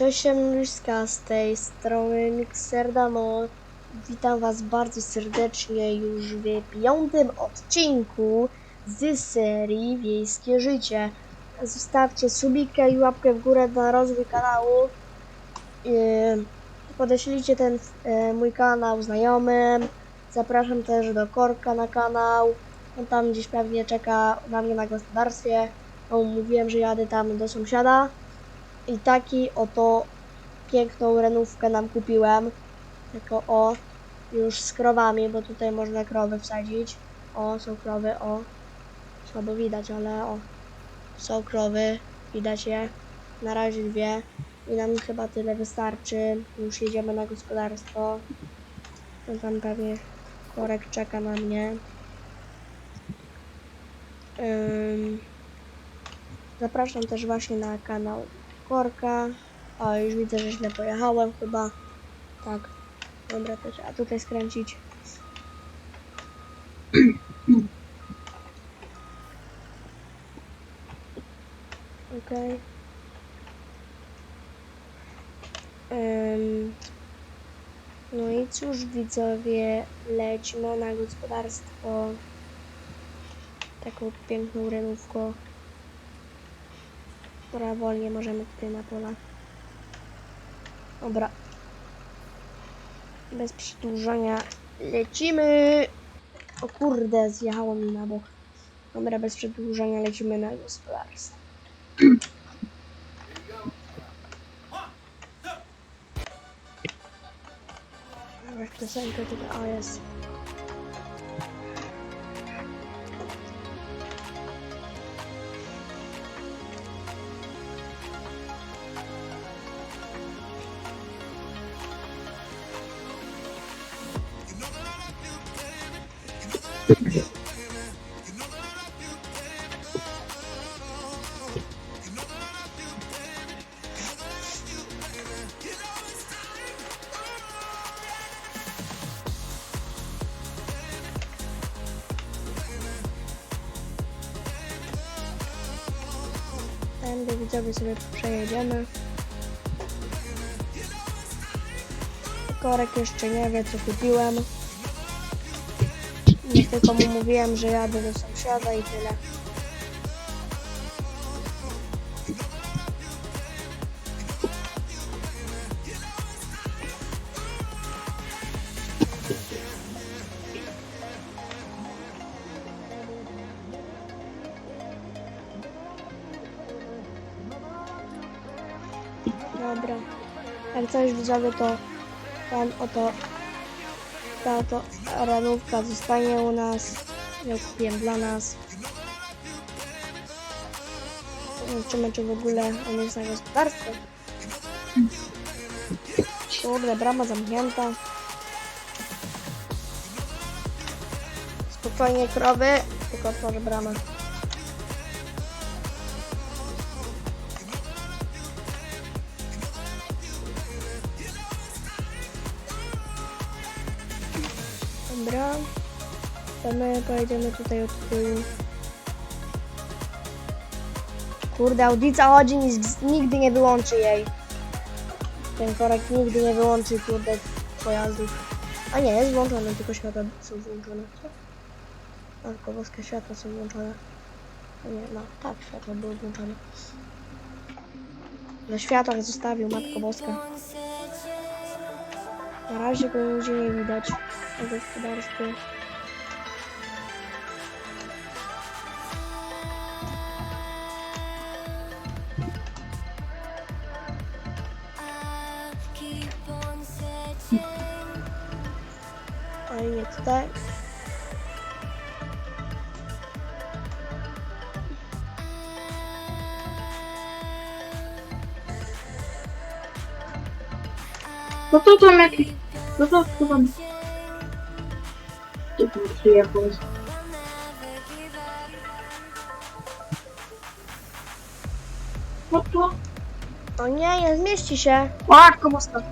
Cześć, Emiliska z tej strony Mixerdamo. Witam Was bardzo serdecznie już w piątym odcinku z serii Wiejskie Życie. Zostawcie subika i łapkę w górę na rozwój kanału. Podeślijcie ten yy, mój kanał znajomym. Zapraszam też do Korka na kanał. On tam gdzieś pewnie czeka na mnie na gospodarstwie. Bo mówiłem, że jadę tam do sąsiada. I taki oto piękną renówkę nam kupiłem. Tylko o, już z krowami, bo tutaj można krowy wsadzić. O, są krowy, o. Słabo widać, ale o. Są krowy, widać je. Na razie dwie. I nam chyba tyle wystarczy. Już jedziemy na gospodarstwo. No tam pewnie korek czeka na mnie. Zapraszam też właśnie na kanał Korka. O, już widzę, że źle pojechałem chyba. Tak. Dobra, to trzeba tutaj skręcić. Okej. Em, No i cóż widzowie, lećmy na gospodarstwo taką piękną renówką która wolnie możemy tutaj na pola. Dobra. Bez przedłużania lecimy. O kurde, zjechało mi na bok. Dobra, bez przedłużania lecimy na gospodarstwo. Dobra, piosenkę tutaj, o jest. Widzowie sobie przejedziemy. Korek jeszcze nie wie co kupiłem. Nie tylko mu mówiłem, że jadę do sąsiada i tyle. Dobra. Jak coś widzowie, to ten oto ta oto ranówka zostanie u nas. Ja kupiłem dla nas. Zobaczymy, czy w ogóle on jest na gospodarstwie. Kurde, brama zamknięta. Spokojnie krowy, tylko otworzę bramę. To my pojedziemy tutaj od tyłu. Kurde, audica chodzi, nigdy nie wyłączy jej. Ten korek nigdy nie wyłączy, kurde, pojazdów. A nie, jest włączony, tylko światła są włączone. Tylko boskie światła są włączone. Nie, no, tak, światła były włączone. Na światłach zostawił Matko Boska. Na razie go nigdzie nie widać na gospodarstwie. A nie tutaj. No to tam jakiś... No to tam... Gdzie tam przyjechał? No to... O nie, nie zmieści się. Matko boska.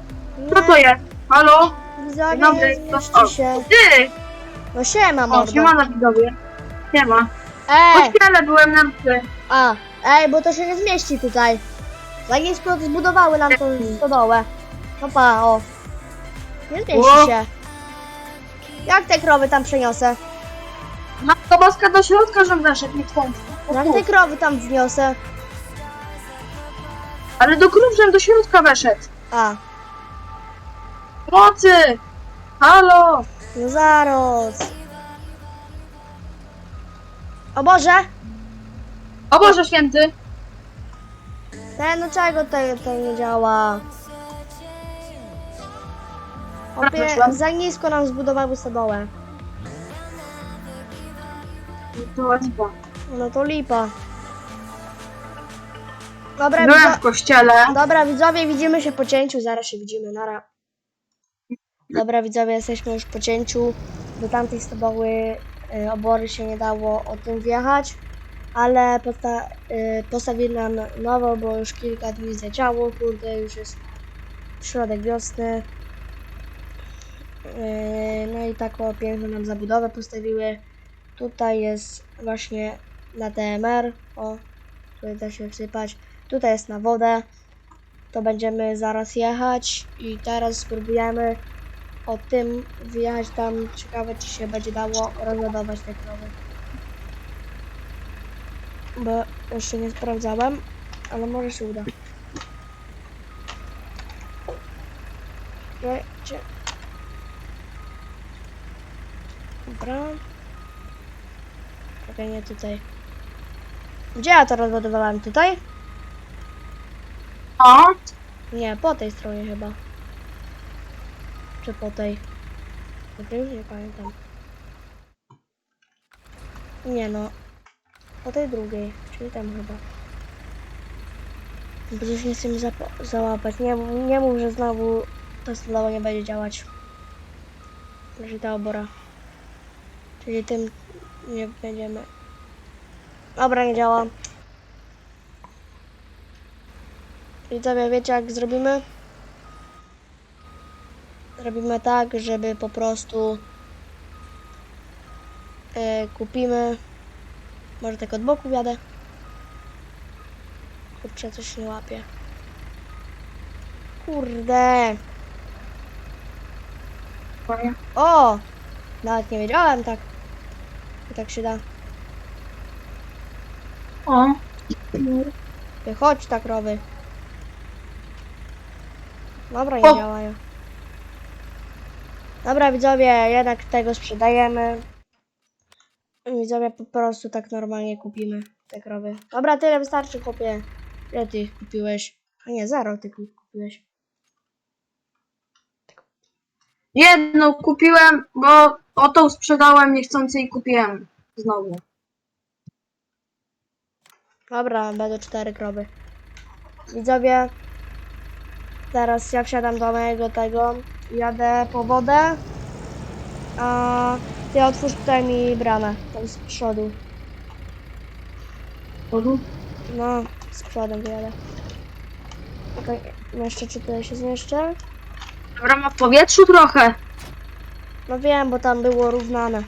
Co to jest? Halo? Widzowie, dobry. To- zmieści się. Ty! No siema, O, mordo. siema na widzowie. Siema. Ej! Kościele byłem na mszy. A, ej, bo to się nie zmieści tutaj. Za nisko zbudowały nam tą stodołę. No pa, o. Nie zmieści Ło. się. Jak te krowy tam przeniosę? Matko Boska do środka, żem weszedł, nie. Jak te krowy tam wniosę? Ale do krów, żem do środka weszedł. A, Mocy! Halo! no zaraz. O Boże! O Boże Święty! Ten, no czego to, to nie działa? Opie, za nisko nam zbudowały stodołę. To lipa. No to lipa. Dobra, Byłem widzo- w kościele. Dobra, widzowie, widzimy się po cięciu, zaraz się widzimy, nara. Dobra, widzowie, jesteśmy już po cięciu. Do tamtej stodoły y, obory się nie dało o tym wjechać, ale posta y, postawili nam nowo, bo już kilka dni zaciało, kurde, już jest środek wiosny. Y, no i taką piękną nam zabudowę postawiły. Tutaj jest właśnie na TMR, o, tutaj da się wsypać. Tutaj jest na wodę. To będziemy zaraz jechać i teraz spróbujemy o tym wyjechać tam. Ciekawe czy się będzie dało rozładować te krowy. Bo jeszcze nie sprawdzałem, ale może się uda. Czekajcie. Dobra. Czekaj, nie tutaj. Gdzie ja to rozładowałem? Tutaj? O! Nie, po tej stronie chyba. Czy po tej? Dobra, już nie pamiętam. Nie no. Po tej drugiej, czyli tam chyba. Bo już nie chcę mi załapać. Nie, nie mów, że znowu to stodoła nie będzie działać. Znaczy ta obora. Czyli tym nie będziemy. Dobra, nie działa. Widzowie, wiecie jak zrobimy? Zrobimy tak, żeby po prostu e, kupimy. Może tak od boku jadę. Kurczę, coś nie łapie. Kurde. O! Nawet nie wiedziałem tak. I tak się da. O! Chodź tak rowy. Dobra, nie O. działają. Dobra, widzowie, jednak tego sprzedajemy. Widzowie, po prostu tak normalnie kupimy te krowy. Dobra, tyle wystarczy, chłopie. Ile ty ich kupiłeś? A nie, zero ty ku- kupiłeś. Jedną kupiłem, bo o tą sprzedałem niechcący i kupiłem znowu. Dobra, będą cztery krowy. Widzowie, teraz ja wsiadam do mojego tego, jadę po wodę, a ty otwórz tutaj mi bramę, tam z przodu. No, z przodem wyjadę. Okej, jeszcze czy tutaj się zmieszczę? Dobra, ma w powietrzu trochę. No wiem, bo tam było równane.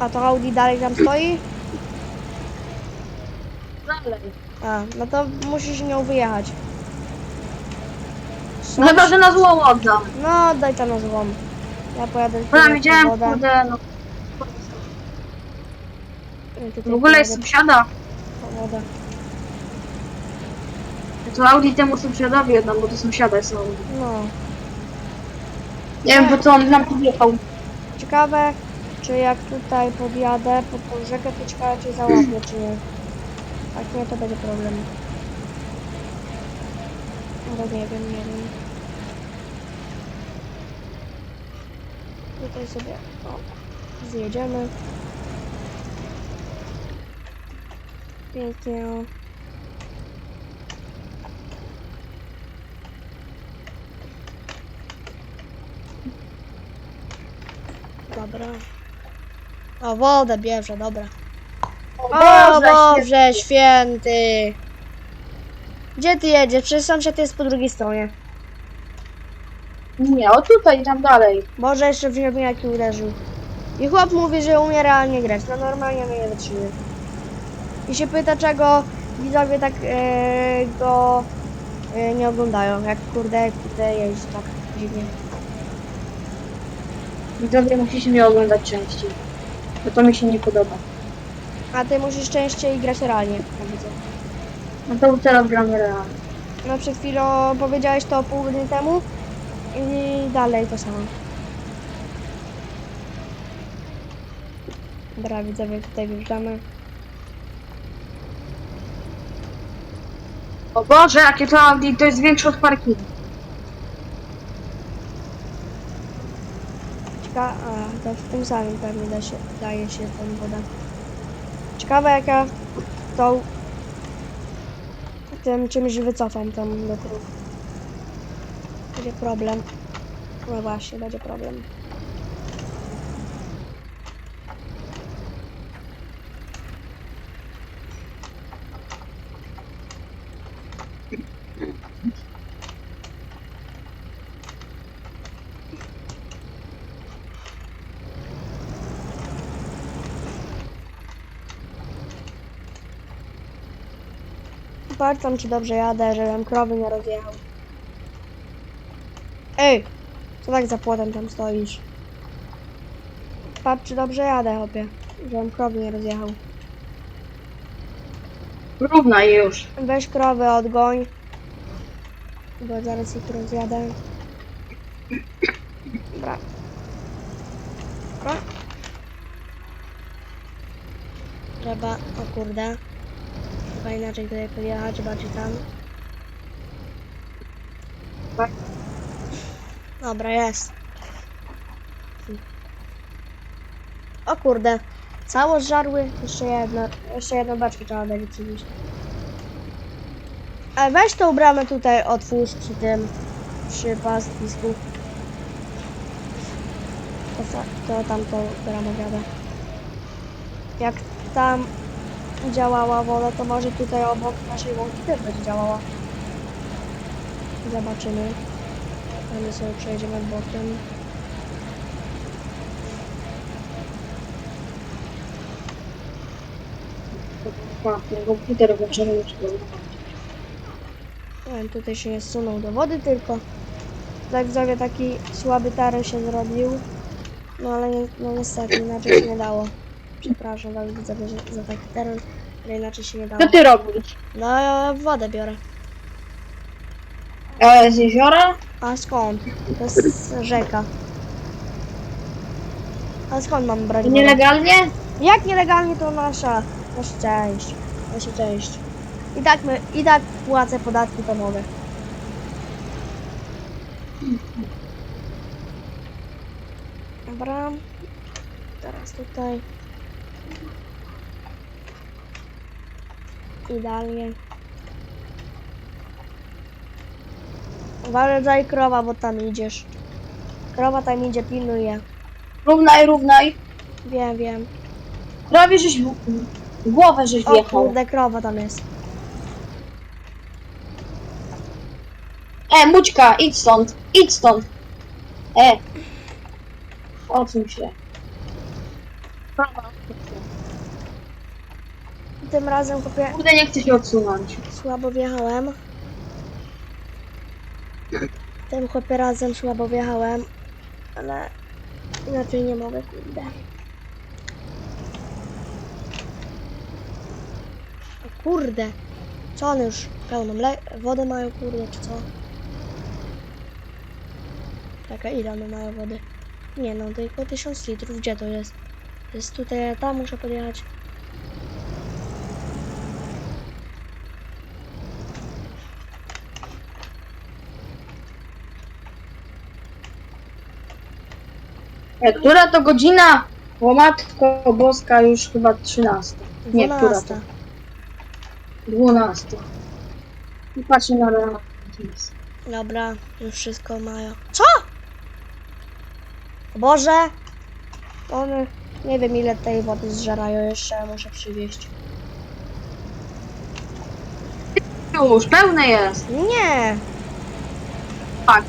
A to Audi dalej tam stoi? Dalej. A, no to musisz nią wyjechać. No chyba, że na złą oddam. No, daj tam na złom. Ja pojadę Bo ja widziałem, kurde, no. W ogóle jest sąsiada. po wodę. To Audi temu sąsiadowi oddam, bo to sąsiada jest Audi. No. Nie wiem, po co on nam podjechał. Ciekawe, czy jak tutaj podjadę pod tą rzekę, to ciekawe, czy załapię, czy nie. Jak nie, to będzie problem. Bo nie wiem, nie wiem. Tutaj sobie o, zjedziemy. Pięknie. Dobra. O, wodę bierze, dobra. O Boże święty! Gdzie ty jedziesz? Przecież sąsiad jest po drugiej stronie. Nie, o tutaj, tam dalej. Boże, jeszcze w ziemniaki uderzył. I chłop mówi, że umie realnie grać. No normalnie mnie nie wytrzymuje. I się pyta, czego widzowie tak e, go e, nie oglądają. Jak kurde, kurde jeździ tak dziwnie. Widzowie musicie mnie oglądać częściej. Bo to mi się nie podoba. A ty musisz częściej grać realnie, jak widzę. No to teraz gramy realnie. No przed chwilą powiedziałeś to pół godziny temu i dalej to samo. Dobra, widzowie, tutaj wjeżdżamy. O Boże, jakie to Audi, to jest większe od parkingu. Cieka a, to w tym samym pewnie da się, daje się ten woda. Ciekawe jaka tą tym czymś wycofam tam do tyłu. Będzie problem. No właśnie, będzie problem. Patrzam czy dobrze jadę, żebym krowy nie rozjechał. Ej! Co tak za płotem tam stoisz? Patrz czy dobrze jadę, chłopie. Żebym krowy nie rozjechał. Równaj już. Weź krowy, odgoń. Bo zaraz ich rozjadę. Dobra. Dobra. Trzeba, o kurde. Chyba inaczej tutaj podjechać, bardziej tam. Dobra, jest. O kurde. Cało zżarły. Jeszcze jedno, jeszcze jedną baczkę trzeba będzie przywieźć. A weź tą bramę tutaj otwórz przy tym, przy pastwisku. To, to tamtą bramę wiadę. Jak tam działała woda, to może tutaj obok naszej łąki też będzie działała. Zobaczymy. A my sobie przejedziemy bokiem. Ten komputer włączony już wiem, tutaj się nie zsunął do wody tylko. Tak sobie taki słaby teren się zrobił. No ale nie, no niestety inaczej się nie dało. Przepraszam was że- za taki teren, ale inaczej się nie dało. Co ty robisz? No ja wodę biorę. E, z jeziora? A skąd? To jest rzeka. A skąd mam brać wodę? Nielegalnie? Jak nielegalnie to nasza, nasza część. Nasza część. I tak my, i tak płacę podatki to mogę. Dobra. Teraz tutaj. Idealnie. Uważaj krowa, bo tam idziesz. Krowa tam idzie, pilnuje. Równaj, równaj. Wiem, wiem. Prawie żeś w, w głowę żeś O wjechał. kurde, krowa tam jest. E, Mućka, idź stąd, idź stąd. E. Odsuń się. Tym razem kupię Kurde, nie chcę się odsunąć. Słabo wjechałem. Tym chłopie razem słabo wjechałem, ale inaczej nie mogę, kurde. Kurde, co one już pełną wodę mają, kurde, czy co? Czekaj, ile one mają wody? Nie no, tylko 1000 litrów, gdzie to jest? Jest tutaj, tam muszę podjechać. E, która to godzina? O matko boska, już chyba 13. Nie, która 12. to? 12. I patrzę na rano. Dobra, już wszystko mają. Co? O Boże! One, nie wiem ile tej wody zżerają, jeszcze muszę przywieźć. Już, pełne jest. Nie, Tak.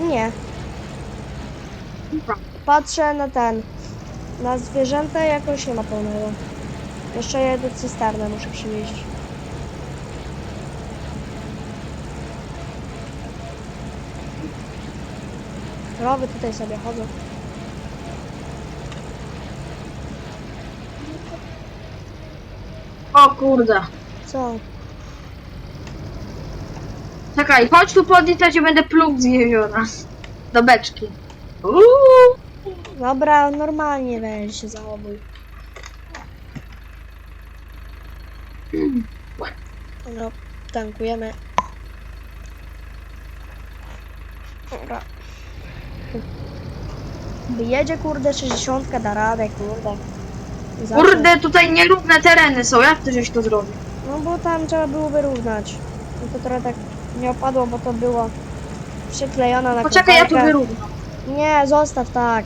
nie. Patrzę na ten. Na zwierzęta jakoś nie ma pełnego. Jeszcze jedną cysternę muszę przywieźć. Krowy tutaj sobie chodzą. O kurde. Co? Czekaj, chodź tu podnieść, ja cię będę pluł z jeziora. Do beczki. Uuu. Dobra, normalnie weź się zachowuj. Dobra, tankujemy. Dobra. Jedzie kurde 60 da radę, kurde. Zawsze. Kurde, tutaj nierówne tereny są, jak ty żeś to zrobił? No bo tam trzeba było wyrównać. No to trochę tak nie opadło, bo to było przyklejone na Poczekaj, ja tu wyrównam. Nie, zostaw tak.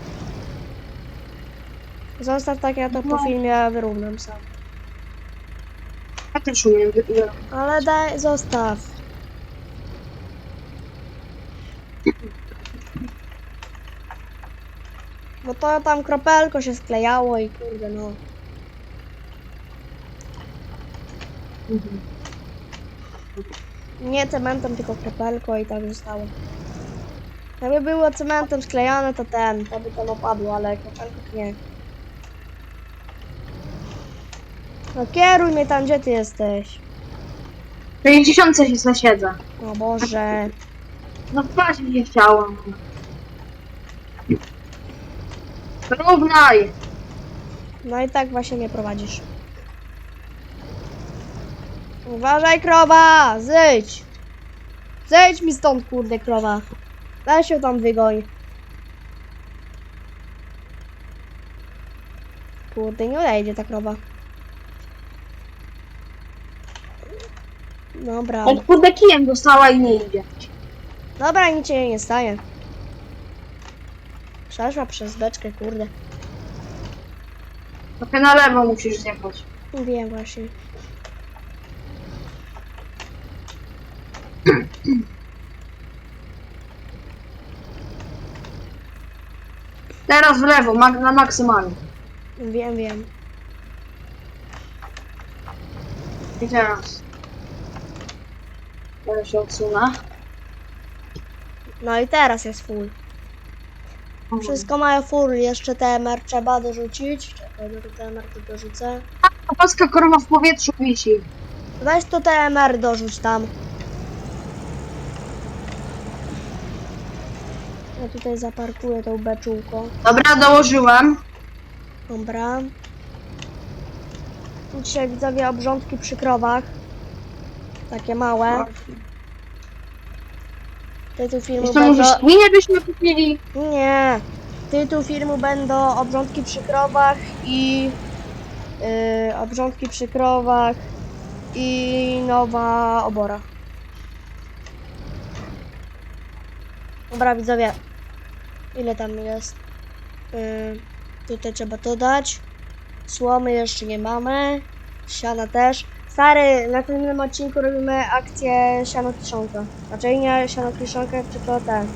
Zostaw tak, ja to po filmie wyrównam sam. Ja też umiem wy- wyrównać. Ale daj, zostaw. Bo to tam kropelko się sklejało i kurde no. Mhm. Nie cementem, tylko kropelko i tak zostało. Jakby było cementem sklejone, to ten, to by to opadło, ale kropelko nie. No kieruj mnie tam, gdzie ty jesteś. W 50 się zasiedzę. O Boże. No mi się chciało. Równaj! No i tak właśnie mnie prowadzisz. Uważaj, krowa! Zejdź! Zejdź mi stąd, kurde, krowa. Daj się tam wygoń. Kurde, nie odejdzie ta krowa. Dobra. Od kurde kijem dostała i nie idzie. Dobra, nic się nie stanie. Przeszła przez beczkę, kurde. Trochę na lewo musisz zjechać. Wiem właśnie. Teraz w lewo, mak- na maksymalnie. Wiem, wiem. I teraz. Teraz się odsunę. No i teraz jest full. Wszystko mają full, jeszcze TMR trzeba dorzucić. Czekaj, do TMR to dorzucę. A polska korona w powietrzu wisi. Weź to TMR dorzuć tam. Ja tutaj zaparkuję tą beczułką. Dobra, dołożyłem. Dobra. Dzisiaj widzowie obrządki przy krowach. Takie małe. Tytuł filmu Jeszcze będą... może świnie byśmy kupili. Nie. Tytuł filmu będą obrządki przy krowach i yy, obrządki przy krowach i nowa obora. Dobra widzowie, ile tam jest? Yy, tutaj trzeba to dać. Słomy jeszcze nie mamy. Siana też. Stary, na tym odcinku robimy akcję siano kiszonka. Znaczy nie siano kiszonka, tylko ten.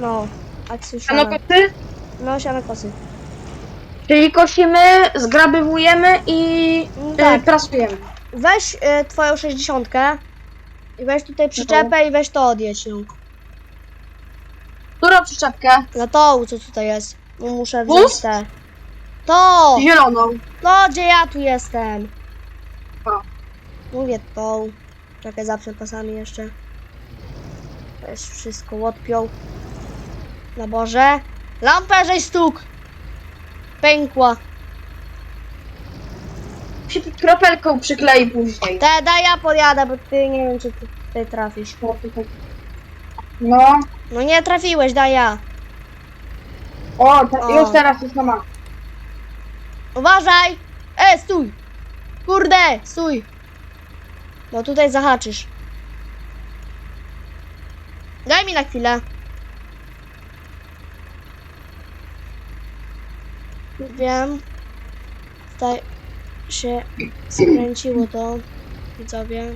No, akcję A no siana. koty? No, siano kosy. Czyli kosimy, zgrabywujemy i Mm, y, tak. prasujemy. Weź y, twoją 60 i weź tutaj przyczepę i weź to odjedź ją. Którą przyczepkę? Na tą, co tutaj jest. Muszę Wóz? wziąć te. To! Zieloną. To, gdzie ja tu jestem. Mówię tą. Czekaj, zawsze pasami jeszcze. Też wszystko odpiął. Na Boże. Lampę, żeś stuk! Pękła. Tu kropelką przyklei później. Te, daj ja podjadę, bo ty nie wiem, czy ty, ty trafisz. No. No nie trafiłeś, daj ja. O, te, O. już teraz jest na mak. Uważaj! E, stój! Kurde, stój! Bo tutaj zahaczysz. Daj mi na chwilę. Wiem. Tutaj się skręciło to. Widzowie.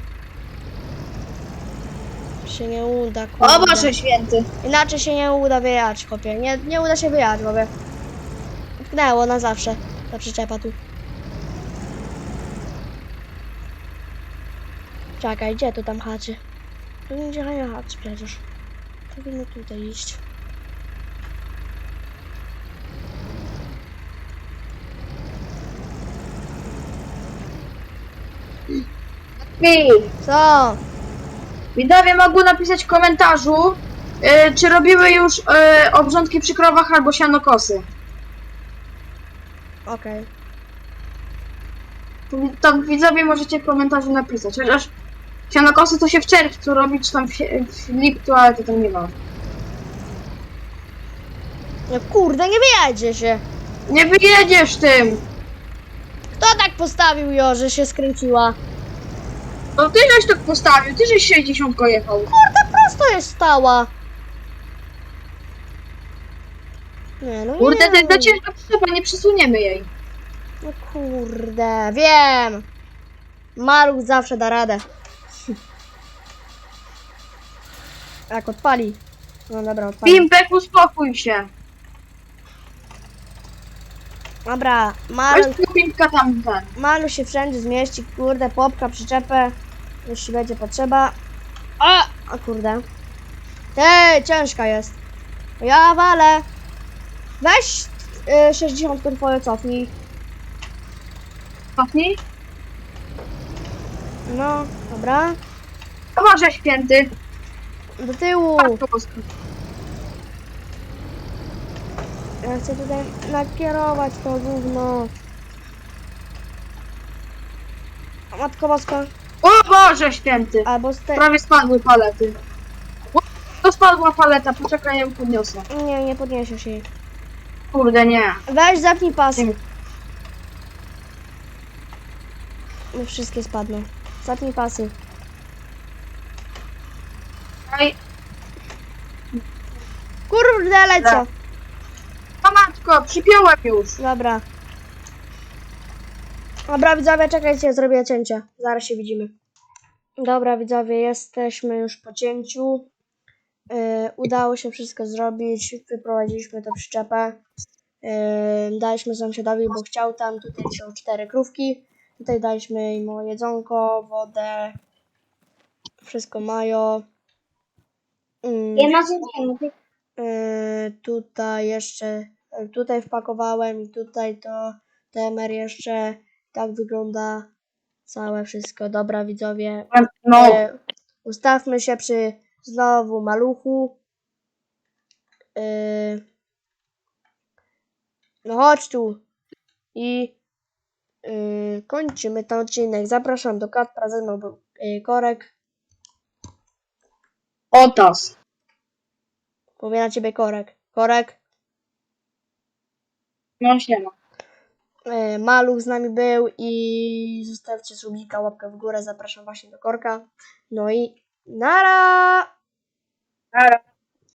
Się nie uda, kurde. O Boże święty. Inaczej się nie uda wyjechać, chłopie. Nie, nie uda się wyjechać, chłopie. Utknęło na zawsze ta przyczepa tu. Czekaj, gdzie to tam haczy? To nie działają haczy przecież. Powinno tutaj iść. I Co? widzowie mogą napisać w komentarzu, y, czy robiły już y, obrządki przy krowach albo sianokosy. Okej. To widzowie możecie w komentarzu napisać. Chociaż sianokosy to się w czerwcu robi, czy tam w, w lipcu, ale to tam nie ma. No kurde, nie wyjedzie się. Nie wyjedziesz tym! Kto tak postawił ją, że się skręciła? No ty żeś tak postawił, ty żeś 60 jechał. Kurde, prosto jest stała. Nie, no Kurde, nie. za ciężka przyczepa, nie przesuniemy jej. No kurde, wiem. Maluch zawsze da radę. Jak odpali. No dobra, odpali. Pimpek, uspokój się. Dobra, Weź tego pimpka tam ten. Maluch się wszędzie zmieści, kurde, popka, przyczepę, jeśli będzie potrzeba. A, a kurde. Ej, ciężka jest. Ja walę. Weź y, 60 twoje cofnij. Cofnij. No, dobra. Boże święty. Do tyłu. Ja chcę tutaj nakierować to gówno. A Matko Boska, O Boże święty. albo z. Prawie spadły palety. O, To spadła paleta, poczekaj, ja ją podniosę. Nie, nie podniesiesz jej. Kurde, nie. Weź, zapnij pas. Nie. No wszystkie spadną. Zapnij pasy. Ej, Kurde, lecę. a matko, przypiąłem już. Dobra. Dobra, widzowie, czekajcie, zrobię cięcie. Zaraz się widzimy. Dobra, widzowie, jesteśmy już po cięciu. Yy, udało się wszystko zrobić. Wyprowadziliśmy tę przyczepę. Yy, daliśmy sąsiadowi, bo chciał tam. Tutaj są cztery krówki. Tutaj daliśmy im jedzonko, wodę. Wszystko mają. Yy, ma Yy, tutaj jeszcze, yy, tutaj wpakowałem i tutaj to temer jeszcze. Tak wygląda całe wszystko. Dobra, widzowie. No, Yy, ustawmy się przy znowu maluchu. Yy, no chodź tu. I yy, kończymy ten odcinek. Zapraszam do Katpra, ze mną był yy, Korek. otas. Mówię na ciebie Korek. Korek. No siema. E, Maluch z nami był i zostawcie subika, łapkę w górę, zapraszam właśnie do korka. No i nara! Nara.